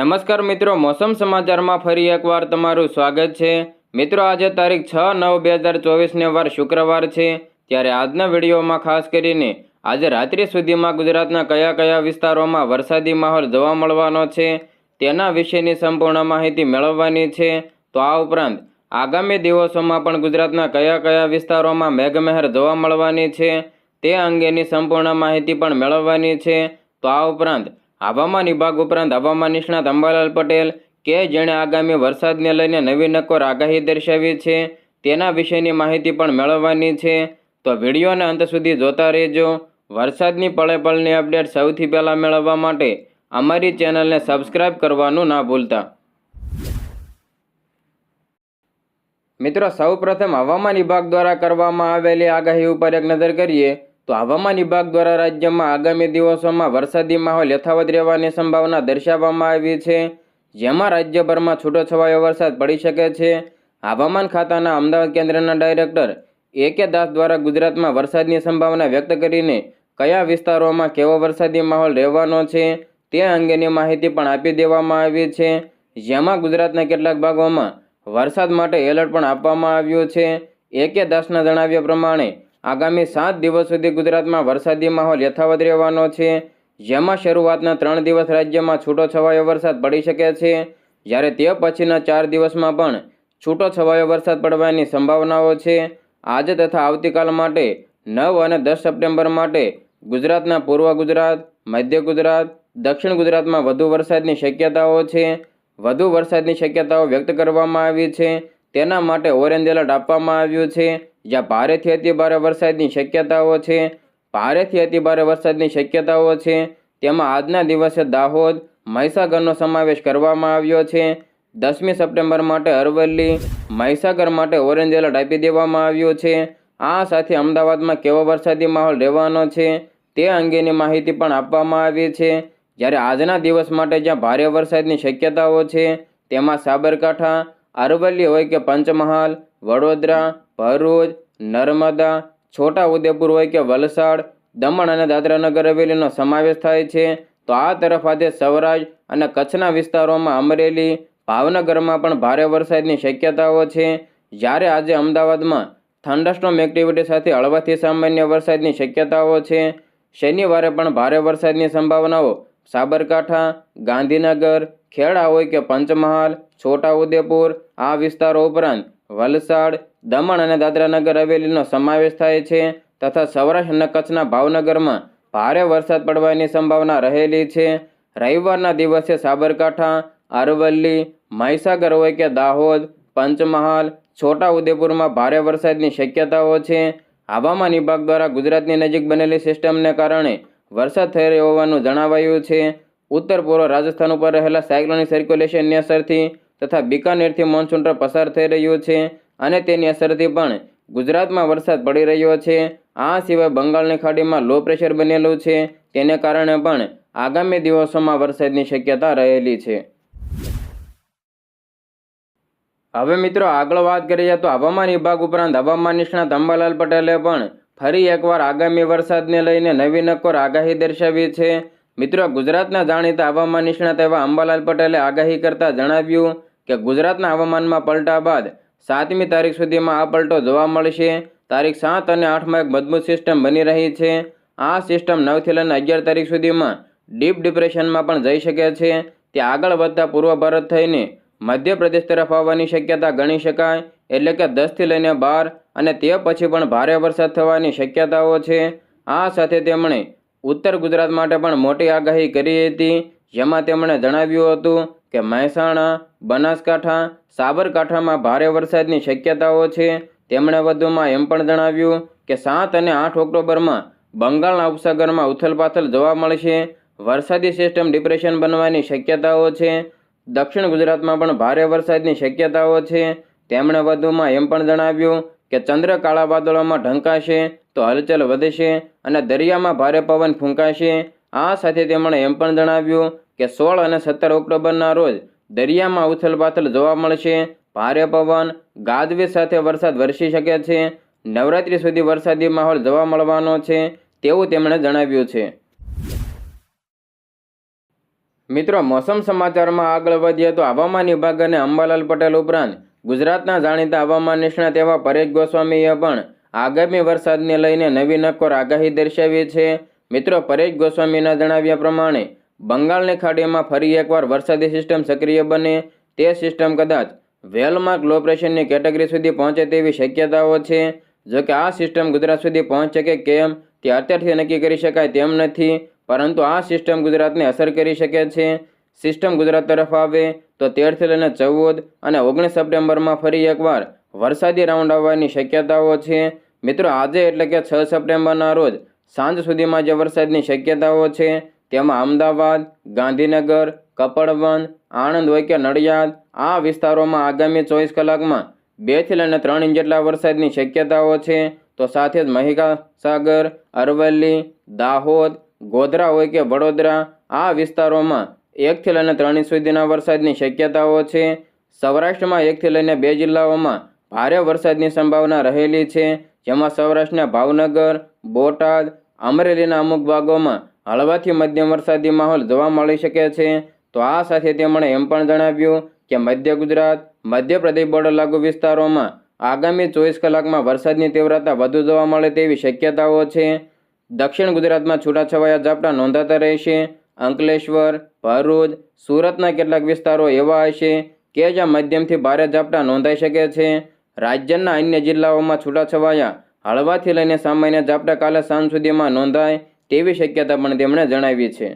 નમસ્કાર મિત્રો, મોસમ સમાચારમાં ફરી એકવાર તમારું સ્વાગત છે. મિત્રો, આજે તારીખ છ નવ બે હજાર ચોવીસને વાર શુક્રવાર છે. ત્યારે આજના વિડીયોમાં ખાસ કરીને આજે રાત્રિ સુધીમાં ગુજરાતના કયા કયા વિસ્તારોમાં વરસાદી માહોલ જોવા મળવાનો છે, તેના વિશેની સંપૂર્ણ માહિતી મેળવવાની છે. તો આ ઉપરાંત આગામી દિવસોમાં પણ ગુજરાતના કયા કયા વિસ્તારોમાં મેઘમહેર જોવા મળવાની છે, તે અંગેની સંપૂર્ણ માહિતી પણ મેળવવાની છે. તો આ ઉપરાંત હવામાન વિભાગ ઉપરાંત હવામાન નિષ્ણાત અંબાલાલ પટેલ કે જેણે આગામી વરસાદને લઈને નવી નક્કોર આગાહી દર્શાવી છે, તેના વિશેની માહિતી પણ મેળવવાની છે. તો વિડીયોને અંત સુધી જોતા રહેજો. વરસાદની પળે પળની અપડેટ સૌથી પહેલાં મેળવવા માટે અમારી ચેનલને સબસ્ક્રાઇબ કરવાનું ના ભૂલતા. મિત્રો, સૌપ્રથમ હવામાન વિભાગ દ્વારા કરવામાં આવેલી આગાહી ઉપર એક નજર કરીએ. તો હવામાન વિભાગ દ્વારા રાજ્યમાં આગામી દિવસોમાં વરસાદી માહોલ યથાવત રહેવાની સંભાવના દર્શાવવામાં આવી છે. જેમાં રાજ્યભરમાં છૂટોછવાયો વરસાદ પડી શકે છે. હવામાન ખાતાના અમદાવાદ કેન્દ્રના ડાયરેક્ટર એ કે દાસ દ્વારા ગુજરાતમાં વરસાદની સંભાવના વ્યક્ત કરીને કયા વિસ્તારોમાં કેવો વરસાદી માહોલ રહેવાનો છે તે અંગેની માહિતી પણ આપી દેવામાં આવી છે. જેમાં ગુજરાતના કેટલાક ભાગોમાં વરસાદ માટે એલર્ટ પણ આપવામાં આવ્યું છે. એ કે દાસના જણાવ્યા પ્રમાણે આગામી સાત દિવસ સુધી ગુજરાતમાં વરસાદી માહોલ યથાવત રહેવાનો છે. જેમાં શરૂઆતના ત્રણ દિવસ રાજ્યમાં છૂટો છવાયો વરસાદ પડી શકે છે. જ્યારે તે પછીના ચાર દિવસમાં પણ છૂટો છવાયો વરસાદ પડવાની સંભાવનાઓ છે. આજે તથા આવતીકાલ માટે નવ અને દસ સપ્ટેમ્બર માટે ગુજરાતના પૂર્વ ગુજરાત, મધ્ય ગુજરાત, દક્ષિણ ગુજરાતમાં વધુ વરસાદની શક્યતાઓ છે. વધુ વરસાદની શક્યતાઓ વ્યક્ત કરવામાં આવી છે. તેના માટે ઓરેન્જ એલર્ટ આપવામાં આવ્યું છે. જ્યાં ભારેથી અતિભારે વરસાદની શક્યતાઓ છે, ભારેથી અતિભારે વરસાદની શક્યતાઓ છે, તેમાં આજના દિવસે દાહોદ, મહીસાગરનો સમાવેશ કરવામાં આવ્યો છે. દસમી સપ્ટેમ્બર માટે અરવલ્લી, મહીસાગર માટે ઓરેન્જ એલર્ટ આપી દેવામાં આવ્યું છે. આ સાથે અમદાવાદમાં કેવો વરસાદી માહોલ રહેવાનો છે, તે અંગેની માહિતી પણ આપવામાં આવી છે. જ્યારે આજના દિવસ માટે જ્યાં ભારે વરસાદની શક્યતાઓ છે, તેમાં સાબરકાંઠા, અરવલ્લી હોય કે પંચમહાલ, વડોદરા ભરૂચ, નર્મદા છોટા ઉદેપુર હોય કે વલસાડ, દમણ અને દાદરાનગર હવેલીનો સમાવેશ થાય છે. તો આ તરફ આજે સૌરાષ્ટ્ર અને કચ્છના વિસ્તારોમાં અમરેલી, ભાવનગરમાં પણ ભારે વરસાદની શક્યતાઓ છે. જ્યારે આજે અમદાવાદમાં થંડરસ્ટોમ એક્ટિવિટી સાથે હળવાથી સામાન્ય વરસાદની શક્યતાઓ છે. શનિવારે પણ ભારે વરસાદની સંભાવનાઓ. સાબરકાંઠા, ગાંધીનગર, ખેડા હોય કે પંચમહાલ છોટા ઉદેપુર આ વિસ્તારો ઉપરાંત વલસાડ, દમણ અને દાદરાનગર હવેલીનો સમાવેશ થાય છે તથા સૌરાષ્ટ્ર અને કચ્છના ભાવનગરમાં ભારે વરસાદ પડવાની સંભાવના રહેલી છે. રવિવારના દિવસે સાબરકાંઠા, અરવલ્લી, મહીસાગર હોય કે દાહોદ, પંચમહાલ છોટા ઉદેપુરમાં ભારે વરસાદની શક્યતાઓ છે. હવામાન વિભાગ દ્વારા ગુજરાતની નજીક બનેલી સિસ્ટમને કારણે વરસાદ થઈ રહ્યો હોવાનું જણાવાયું છે. ઉત્તર પૂર્વ રાજસ્થાન ઉપર રહેલા સાયક્લોનિક સર્ક્યુલેશનની અસરથી તથા બિકાનેરથી મોન્સૂન પસાર થઈ રહ્યું છે અને તેની અસરથી પણ ગુજરાતમાં વરસાદ પડી રહ્યો છે. આ સિવાય બંગાળની ખાડીમાં લો પ્રેશર બનેલું છે. તેને કારણે પણ આગામી દિવસોમાં વરસાદની શક્યતા રહેલી છે. હવે મિત્રો આગળ વાત કરીએ તો હવામાન વિભાગ ઉપરાંત હવામાન નિષ્ણાત અંબાલાલ પટેલે પણ ફરી એકવાર આગામી વરસાદને લઈને નવી નક્કોર આગાહી દર્શાવી છે. મિત્રો ગુજરાતના જાણીતા હવામાન નિષ્ણાત એવા અંબાલાલ પટેલે આગાહી કરતા જણાવ્યું કે ગુજરાતના હવામાનમાં પલટા બાદ સાતમી તારીખ સુધીમાં આ પલટો જોવા મળશે. તારીખ સાત અને આઠમાં એક મજબૂત સિસ્ટમ બની રહી છે. આ સિસ્ટમ નવથી લઈને અગિયાર તારીખ સુધીમાં ડીપ ડિપ્રેશનમાં પણ જઈ શકે છે. તે આગળ વધતા પૂર્વ ભારત થઈને મધ્યપ્રદેશ તરફ આવવાની શક્યતા ગણી શકાય, એટલે કે દસથી લઈને બાર અને તે પછી પણ ભારે વરસાદ થવાની શક્યતાઓ છે. આ સાથે તેમણે ઉત્તર ગુજરાત માટે પણ મોટી આગાહી કરી હતી. જેમાં તેમણે જણાવ્યું હતું કે મહેસાણા બનાસકાંઠા, સાબરકાંઠામાં ભારે વરસાદની શક્યતાઓ છે. તેમણે વધુમાં એમ પણ જણાવ્યું કે સાત અને આઠ ઓક્ટોબરમાં બંગાળના ઉપસાગરમાં ઉથલપાથલ જોવા મળશે. વરસાદી સિસ્ટમ ડિપ્રેશન બનવાની શક્યતાઓ છે. દક્ષિણ ગુજરાતમાં પણ ભારે વરસાદની શક્યતાઓ છે. તેમણે વધુમાં એમ પણ જણાવ્યું કે ચંદ્ર કાળા વાદળોમાં ઢંકાશે તો હલચલ વધશે અને દરિયામાં ભારે પવન ફૂંકાશે. આ સાથે તેમણે એમ પણ જણાવ્યું કે સોળ અને સત્તર ઓક્ટોબરના રોજ દરિયામાં ઉથલપાથલ જોવા મળશે. ભારે પવન ગાજવીજ સાથે વરસાદ વરસી શકે છે. નવરાત્રી સુધી વરસાદી માહોલ જોવા મળવાનો છે તેવું તેમણે જણાવ્યું છે. મિત્રો, મોસમ સમાચારમાં આગળ વધીએ તો હવામાન વિભાગ અને અંબાલાલ પટેલ ઉપરાંત ગુજરાતના જાણીતા હવામાન નિષ્ણાત એવા પરેશ ગોસ્વામીએ પણ આગામી વરસાદને લઈને નવી નક્કોર આગાહી દર્શાવી છે. મિત્રો, પરેશ ગોસ્વામીના જણાવ્યા પ્રમાણે બંગાળની ખાડીમાં ફરી એકવાર વરસાદી સિસ્ટમ સક્રિય બને તે સિસ્ટમ કદાચ વેલમાર્ક લો પ્રેશરની કેટેગરી સુધી પહોંચે તેવી શક્યતાઓ છે. જો કે આ સિસ્ટમ ગુજરાત સુધી પહોંચે કે કેમ તે અત્યારથી નક્કી કરી શકાય તેમ નથી, પરંતુ આ સિસ્ટમ ગુજરાતને અસર કરી શકે છે. સિસ્ટમ ગુજરાત તરફ આવે તો તેરથી લઈને ચૌદ અને ઓગણીસ સપ્ટેમ્બરમાં ફરી એકવાર વરસાદી રાઉન્ડ આવવાની શક્યતાઓ છે. મિત્રો, આજે એટલે કે છ સપ્ટેમ્બરના રોજ સાંજ સુધીમાં જે વરસાદની શક્યતાઓ છે. તેમાં અમદાવાદ, ગાંધીનગર કપડવન આણંદ હોય કે નડિયાદ, આ વિસ્તારોમાં આગામી ચોવીસ કલાકમાં બેથી લઈને ત્રણ ઇંચ જેટલા વરસાદની શક્યતાઓ છે. તો સાથે જ મહિસાગર, અરવલ્લી, દાહોદ, ગોધરા હોય કે વડોદરા, આ વિસ્તારોમાં એકથી લઈને ત્રણ ઇંચ સુધીના વરસાદની શક્યતાઓ છે. સૌરાષ્ટ્રમાં એકથી લઈને બે જિલ્લાઓમાં ભારે વરસાદની સંભાવના રહેલી છે. જેમાં સૌરાષ્ટ્રના ભાવનગર, બોટાદ, અમરેલીના અમુક ભાગોમાં હળવાથી મધ્યમ વરસાદી માહોલ જોવા મળી શકે છે. તો આ સાથે તેમણે એમ પણ જણાવ્યું કે મધ્ય ગુજરાત, મધ્યપ્રદેશ બોર્ડર લાગુ વિસ્તારોમાં આગામી ચોવીસ કલાકમાં વરસાદની તીવ્રતા વધુ જોવા મળે તેવી શક્યતાઓ છે. દક્ષિણ ગુજરાતમાં છૂટાછવાયા ઝાપટા નોંધાતા રહેશે. અંકલેશ્વર, ભરૂચ, સુરતના કેટલાક વિસ્તારો એવા હશે કે જ્યાં મધ્યમથી ભારે ઝાપટા નોંધાઈ શકે છે. રાજ્યના અન્ય જિલ્લાઓમાં છૂટાછવાયા હળવાથી લઈને સામાન્ય ઝાપટા કાલે સાંજ સુધીમાં નોંધાય. તેવી શક્યતા પણ તેમણે જણાવી છે.